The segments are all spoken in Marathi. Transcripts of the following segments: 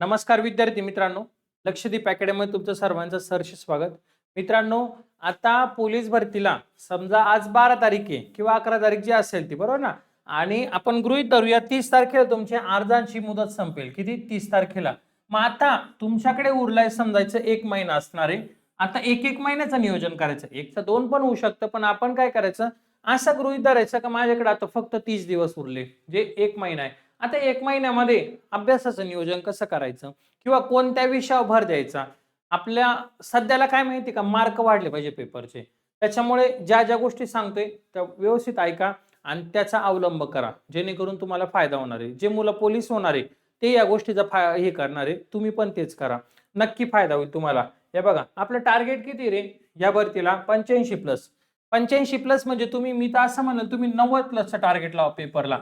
नमस्कार विद्यार्थी मित्रांनो लक्षदीप अकॅडमीमध्ये तुमचं सर्वांचं सहर्ष स्वागत. मित्रांनो आता पोलीस भरतीला समजा आज बारा तारीख आहे किंवा अकरा तारीख जी असेल ती बरोबर ना? आणि आपण गृहीत धरूया तीस तारखेला तुमच्या अर्जांची मुदत संपेल. किती? तीस तारखेला. मग आता तुमच्याकडे उरलाय समजायचं एक महिना असणार आहे. आता एक एक महिन्याचं नियोजन करायचं. एकचं दोन पण होऊ शकतं पण आपण काय करायचं? असं गृहीत धरायचं का माझ्याकडे आता फक्त तीस दिवस उरले जे एक महिना आहे. आता एक महिन्यामध्ये अभ्यासाचं नियोजन कसं करायचं? किंवा कोणत्या विषयावर भर द्यायचा? आपल्या सध्याला काय माहिती का? मार्क वाढले पाहिजे पेपरचे. त्याच्यामुळे ज्या ज्या गोष्टी सांगतोय त्या व्यवस्थित ऐका आणि त्याचा अवलंब करा. जेणेकरून तुम्हाला फायदा होणार आहे. जे मुलं पोलीस होणार आहे ते या गोष्टीचा फाय हे करणार आहे. तुम्ही पण तेच करा. नक्की फायदा होईल तुम्हाला. हे बघा आपलं टार्गेट किती रे? या भरतीला पंच्याऐंशी प्लस पंच्याऐंशी प्लस म्हणजे तुम्ही मी तर असं म्हणाल तुम्ही नव्वद प्लसचं टार्गेट लावा पेपरला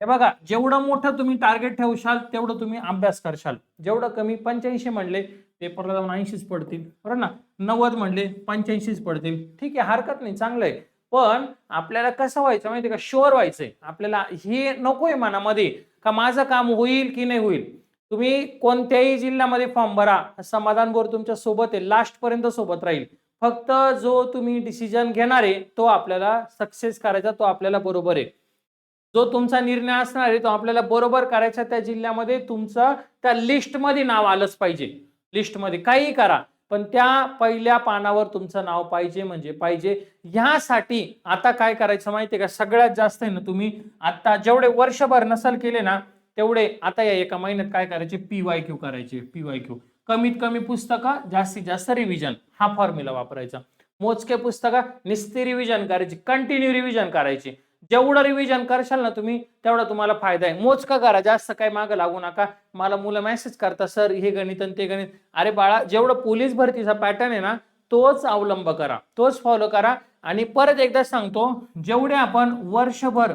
हे बघा जेवढं मोठं तुम्ही टार्गेट ठेवशाल तेवढं तुम्ही अभ्यास करशाल. जेवढं कमी पंच्याऐंशी म्हणले पेपरला जाऊन ऐंशीच पडतील. बरोबर ना? नव्वद म्हणले पंच्याऐंशीच पडतील. ठीक आहे हरकत नाही चांगलं आहे पण आपल्याला कसं व्हायचं माहिती का? शुअर व्हायचंय. आपल्याला हे नकोय मनामध्ये का माझं काम होईल की नाही होईल? तुम्ही कोणत्याही जिल्ह्यामध्ये फॉर्म भरा. समाधान बोर तुमच्यासोबत आहे. लास्ट पर्यंत सोबत राहील. फक्त जो तुम्ही डिसिजन घेणार आहे तो आपल्याला सक्सेस करायचा तो आपल्याला बरोबर आहे. जो तुमचा निर्णय असणार आहे तो आपल्याला बरोबर करायचा त्या जिल्ह्यामध्ये तुमचं त्या लिस्टमध्ये नाव आलंच पाहिजे. लिस्टमध्ये काही करा पण त्या पहिल्या पानावर तुमचं नाव पाहिजे म्हणजे पाहिजे. ह्यासाठी आता काय करायचं माहितीये का? सगळ्यात जास्त आहे ना तुम्ही आता जेवढे वर्षभर नसल केले ना तेवढे आता या एका महिन्यात काय करायचे? पी वाय क्यू करायचे पी वाय क्यू. कमीत कमी पुस्तकं जास्तीत जास्त रिव्हिजन हा फॉर्म्युला वापरायचा. मोजके पुस्तकं निस्ती रिव्हिजन करायची कंटिन्यू रिव्हिजन करायची. जेवढं रिव्हिजन करशाल ना तुम्ही तेवढा तुम्हाला फायदा आहे. मोजका करा जास्त काय मागं लागू नका. मला मुलं मेसेज करता सर हे गणित आणि ते गणित. अरे बाळा जेवढं पोलीस भरतीचा पॅटर्न आहे ना तोच अवलंब करा. तोच फॉलो करा. आणि परत एकदा सांगतो जेवढे आपण वर्षभर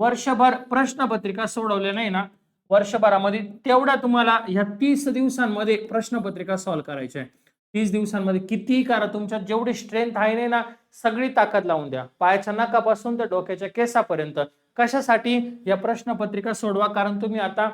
वर्षभर प्रश्नपत्रिका सोडवल्या नाही ना वर्षभरामध्ये तेवढ्या तुम्हाला ह्या तीस दिवसांमध्ये प्रश्नपत्रिका सॉल्व्ह करायच्या आहे तीस दिवसांमध्ये कितीही करा तुमच्या जेवढी स्ट्रेंथ आहे नाही ना सगळी ताकद लावून द्या. पायाच्या नकापासून तर डोक्याच्या केसापर्यंत. कशासाठी? या प्रश्नपत्रिका सोडवा कारण तुम्ही आता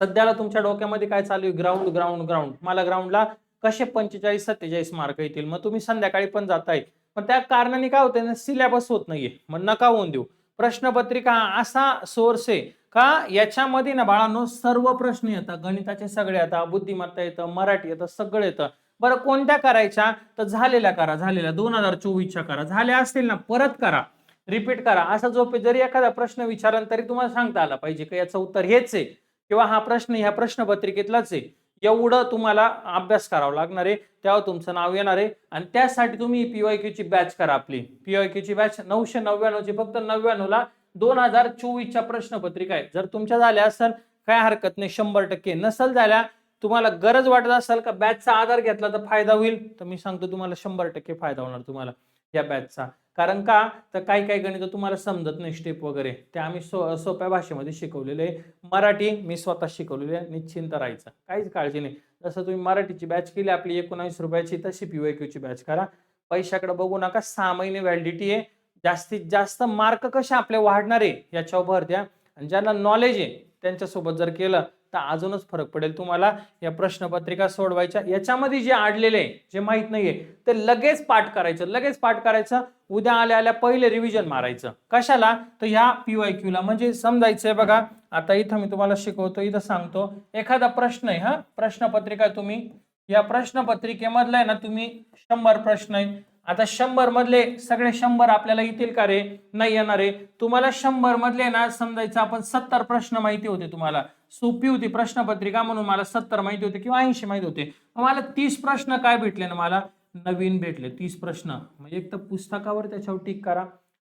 सध्याला तुमच्या डोक्यामध्ये काय चालू आहे? ग्राउंड ग्राउंड ग्राउंड मला ग्राउंडला कसे पंचेचाळीस सत्तेचाळीस मार्क येतील? मग तुम्ही संध्याकाळी पण जाताय. पण त्या कारणाने काय होतंय ना सिलेबस होत नाहीये. मग नका होऊन देऊ. प्रश्नपत्रिका असा सोर्स आहे का याच्यामध्ये ना बाळांनो सर्व प्रश्न येतात. गणिताचे सगळे येतात बुद्धिमत्ता येतं मराठी येतं सगळं येतं. बरं कोणत्या करायच्या? तर झालेल्या करा झालेल्या. दोन हजार चोवीसच्या करा. झाल्या असतील ना परत करा. रिपीट करा. असा जो जरी एखादा प्रश्न विचारला तरी तुम्हाला सांगता आला पाहिजे की याचं उत्तर हेच आहे. किंवा हा प्रश्न ह्या प्रश्नपत्रिकेतलाच आहे. एवढं तुम्हाला अभ्यास करावा लागणार आहे. तेव्हा तुमचं नाव येणार आहे. आणि त्यासाठी तुम्ही पीवाय ची बॅच करा आपली. पीवाय ची बॅच नऊशे नव्याण्णवची फक्त नव्याण्णवला दोन हजार चोवीसच्या प्रश्नपत्रिका आहे जर तुमच्या झाल्या असेल काय हरकत नाही शंभर टक्के नसल झाल्या तुम्हाला गरज वाटत असेल का बॅचचा आधार घेतला तर फायदा होईल? तर मी सांगतो तुम्हाला शंभर टक्के फायदा होणार तुम्हाला या बॅचचा कारण का? तर काही काही गणित तुम्हाला समजत नाही स्टेप वगैरे. ते आम्ही सो सोप्या भाषेमध्ये शिकवलेले आहे. मराठी मी स्वतः शिकवलेली आहे. निश्चिंत राहायचं. काहीच काळजी नाही. जसं तुम्ही मराठीची बॅच केली आपली एकोणावीस रुपयाची तशी पीवायक्यूची बॅच करा. पैशाकडे बघू नका. सहा महिने व्हॅलिडिटी आहे. जास्तीत जास्त मार्क कसे आपले वाढणार आहे? याच्यावर भर द्या. आणि ज्यांना नॉलेज आहे त्यांच्यासोबत जर केलं तर अजूनच फरक पडेल. तुम्हाला या प्रश्नपत्रिका सोडवायच्या याच्यामध्ये जे आडलेले आहे जे माहीत नाहीये ते लगेच पाठ करायचं लगेच पाठ करायचं उद्या आल्या आल्या पहिले रिव्हिजन मारायचं. कशाला? तर ह्या पीवाय क्यूला म्हणजे समजायचंय बघा. आता इथं मी तुम्हाला शिकवतो इथं सांगतो. एखादा प्रश्न आहे हा? प्रश्नपत्रिका तुम्ही. या प्रश्नपत्रिकेमधला आहे ना तुम्ही शंभर प्रश्न आहे आता शंभर मधले सगळे शंभर आपल्याला येतील का रे? नाही येणार आहे. तुम्हाला शंभर मधले ना समजायचं आपण सत्तर प्रश्न माहिती होते तुम्हाला. सोपी होती प्रश्नपत्रिका म्हणून मला सत्तर माहिती होते किंवा ऐंशी माहिती होते. मला तीस प्रश्न काय भेटले ना मला नवीन भेटले तीस प्रश्न. म्हणजे एक तर पुस्तकावर त्याच्यावर टिक करा.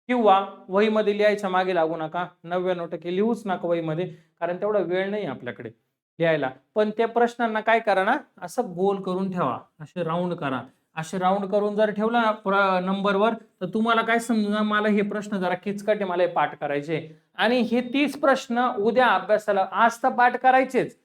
किंवा वहीमध्ये लिहायच्या मागे लागू नका. नव्याण्णव टक्के लिहूच नका वहीमध्ये कारण तेवढा वेळ नाही आपल्याकडे लिहायला. पण त्या प्रश्नांना काय करा ना असं गोल करून ठेवा. असे राऊंड करा. असे राऊंड करून जर ठेवलं नंबरवर तर तुम्हाला काय समजा मला हे प्रश्न जरा किचकट आहे मला हे पाठ करायचे आणि हे तीस प्रश्न उद्या अभ्यासाला आज तर पाठ करायचेच.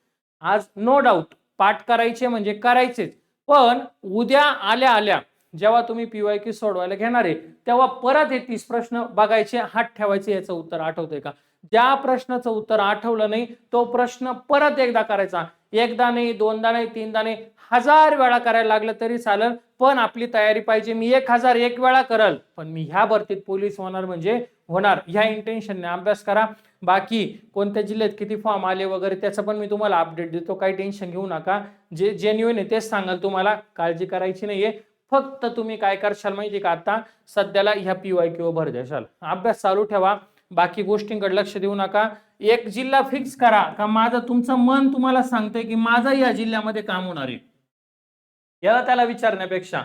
आज नो डाऊट पाठ करायचे म्हणजे करायचेच. पण उद्या आल्या आल्या जेव्हा तुम्ही पीवाय की सोडवायला घेणार आहे तेव्हा परत हे तीस प्रश्न बघायचे हात ठेवायचे याचं उत्तर आठवतंय का? ज्या प्रश्नाचं उत्तर आठवलं नाही तो प्रश्न परत एकदा करायचा. एकदा नाही दोनदा नाही तीनदा नाही हजार वेळा करायला लागलं तरी चालेल. पण आपली तयारी पाहिजे. मी एक हजार एक वेळा करल पण मी ह्या भरतीत पोलीस होणार म्हणजे होणार. ह्या इंटेन्शनने अभ्यास करा. बाकी कोणत्या जिल्ह्यात किती फॉर्म आले वगैरे त्याचं पण मी तुम्हाला अपडेट देतो. काही टेन्शन घेऊ नका. जे जेन्युन आहे तेच सांगाल तुम्हाला. काळजी करायची नाहीये. फक्त तुम्ही काय करशाल माहिती का आता? सध्याला ह्या पी वाय किंवा भर द्याशाल अभ्यास चालू ठेवा. बाकी गोष्टींकडे लक्ष देऊ नका. एक जिल्हा फिक्स करा. का माझं तुमचं मन तुम्हाला सांगतंय की माझं या जिल्ह्यामध्ये काम होणार आहे. याला त्याला विचारण्यापेक्षा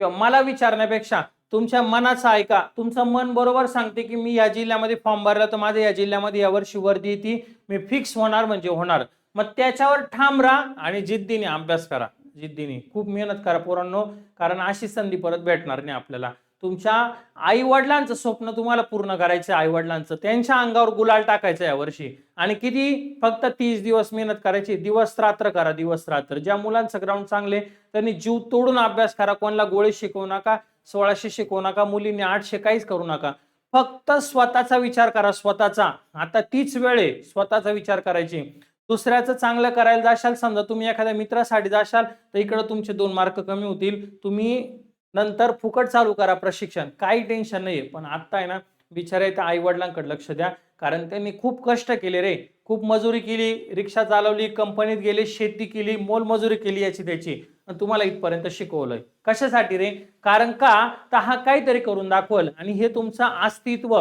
किंवा मला विचारण्यापेक्षा तुमच्या मनाचं ऐका. तुमचं मन बरोबर सांगते की मी या जिल्ह्यामध्ये फॉर्म भरला तर माझ्या या जिल्ह्यामध्ये यावर्षी वर्दी येते मी फिक्स होणार म्हणजे होणार. मग त्याच्यावर ठाम राहा आणि जिद्दीने अभ्यास करा. जिद्दीने. खूप मेहनत करा पोरांनो. कारण अशी संधी परत भेटणार नाही आपल्याला. तुमच्या आई वडिलांचं स्वप्न तुम्हाला पूर्ण करायचं आई वडिलांचं त्यांच्या अंगावर गुलाल टाकायचं यावर्षी. आणि किती? फक्त तीस दिवस मेहनत करायची. दिवस रात्र करा दिवस रात्र. ज्या मुलांचं ग्राउंड चांगले त्यांनी जीव तोडून अभ्यास करा. कोणाला गोळे शिकवू नका सोळाशे शिकवू नका मुलींनी आठशे काहीच करू नका. फक्त स्वतःचा विचार करा स्वतःचा. आता तीच वेळ आहे स्वतःचा विचार करायची. दुसऱ्याचं चांगलं करायला जाशाल समजा तुम्ही एखाद्या मित्रासाठी जाशाल तर इकडं तुमचे दोन मार्क कमी होतील. तुम्ही नंतर फुकट चालू करा प्रशिक्षण. काही टेन्शन नाही पण आत्ता आहे ना बिचारे त्या आई वडिलांकडे लक्ष द्या. कारण त्यांनी खूप कष्ट केले रे. खूप मजुरी केली रिक्षा चालवली कंपनीत गेले शेती केली मोलमजुरी केली याची त्याची. आणि तुम्हाला इथपर्यंत शिकवलंय. कशासाठी रे? कारण का? तर हा काहीतरी करून दाखवल. आणि हे तुमचं अस्तित्व.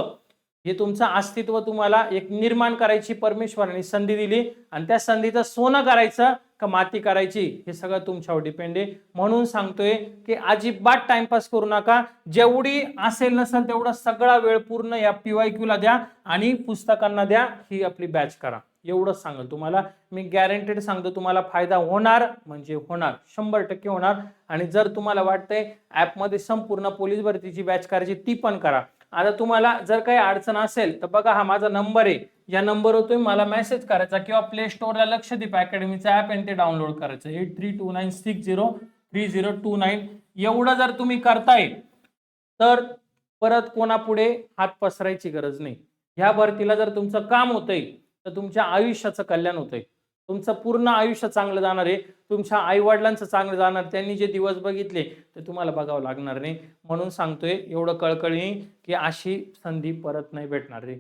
हे तुमचं अस्तित्व तुम्हाला एक निर्माण करायची परमेश्वराने संधी दिली. आणि त्या संधीचं सोनं करायचं. का माती करायची हे सगळं तुमच्यावर डिपेंड आहे. म्हणून सांगतोय की अजिबात टाइमपास करू नका. जेवढी असेल नसेल तेवढा सगळा वेळ पूर्ण या पीवाय क्यूला द्या आणि पुस्तकांना द्या ही आपली बॅच करा. एवढंच सांगेल तुम्हाला. मी गॅरंटेड सांगतो तुम्हाला फायदा होणार म्हणजे होणार. शंभर टक्के होणार. आणि जर तुम्हाला वाटतंय ॲपमध्ये संपूर्ण पोलीस भरतीची बॅच करायची ती पण करा. आता तुम्हाला जर काही अडचण असेल तर बघा हा माझा नंबर आहे. या नंबरवर तुम्ही मला मेसेज करायचा किंवा प्ले स्टोअरला लक्षदीप अकॅडमीचं ॲप आणि ते डाउनलोड करायचं. Eight three two nine six zero three zero two nine एवढं जर तुम्ही करताय तर परत कोणापुढे हात पसरायची गरज नाही. ह्या भरतीला जर तुमचं काम होतंय तर तुमच्या आयुष्याचं कल्याण होतंय. तुमचं पूर्ण आयुष्य चांगलं जाणार आहे. तुमच्या आईवडिलांचं चांगलं जाणार त्यांनी जे दिवस बघितले ते तुम्हाला बघावं लागणार नाही. म्हणून सांगतोय एवढं कळकळी की अशी संधी परत नाही भेटणार रे.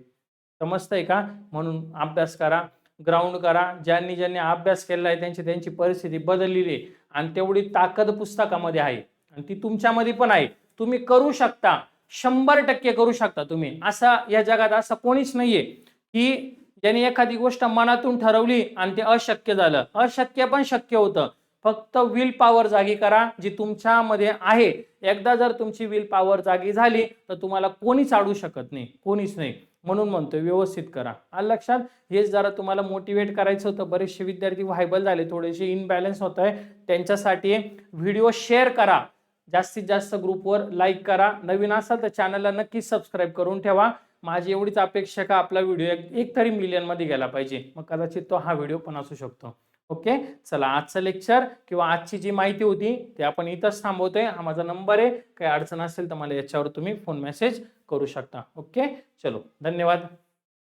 समजतंय का? म्हणून अभ्यास करा ग्राउंड करा. ज्यांनी ज्यांनी अभ्यास केलेला आहे त्यांची त्यांची परिस्थिती बदललेली आहे. आणि तेवढी ताकद पुस्तकामध्ये आहे. आणि ती तुमच्यामध्ये पण आहे. तुम्ही करू शकता. शंभर टक्के करू शकता तुम्ही. असं या जगात असं कोणीच नाहीये की ज्यांनी एखादी गोष्ट मनातून ठरवली आणि ते अशक्य झालं. अशक्य पण शक्य होतं. फक्त विल पॉवर जागी करा जी तुमच्यामध्ये आहे. एकदा जर तुमची विल पॉवर जागी झाली तर तुम्हाला कोणीच अडू शकत नाही. कोणीच नाही. म्हणून म्हणतोय व्यवस्थित करा. आलं लक्षात? हेच जरा तुम्हाला मोटिवेट करायचं होतं. बरेचसे विद्यार्थी व्हायबल झाले. थोडेसे इनबॅलन्स होत आहे त्यांच्यासाठी व्हिडिओ शेअर करा. जास्तीत जास्त ग्रुपवर लाईक करा. नवीन असाल तर चॅनलला नक्कीच सबस्क्राईब करून ठेवा. माझी एवढीच अपेक्षा का आपला व्हिडिओ एक, एक तरी मिलियनमध्ये गेला पाहिजे. मग कदाचित तो हा व्हिडिओ पण असू शकतो. ओके? चला आजचं लेक्चर किंवा आजची जी माहिती होती ते आपण इथंच थांबवतोय. हा माझा नंबर आहे. काही अडचण असेल तर मला याच्यावर तुम्ही फोन मेसेज करू शकता. ओके? चलो धन्यवाद.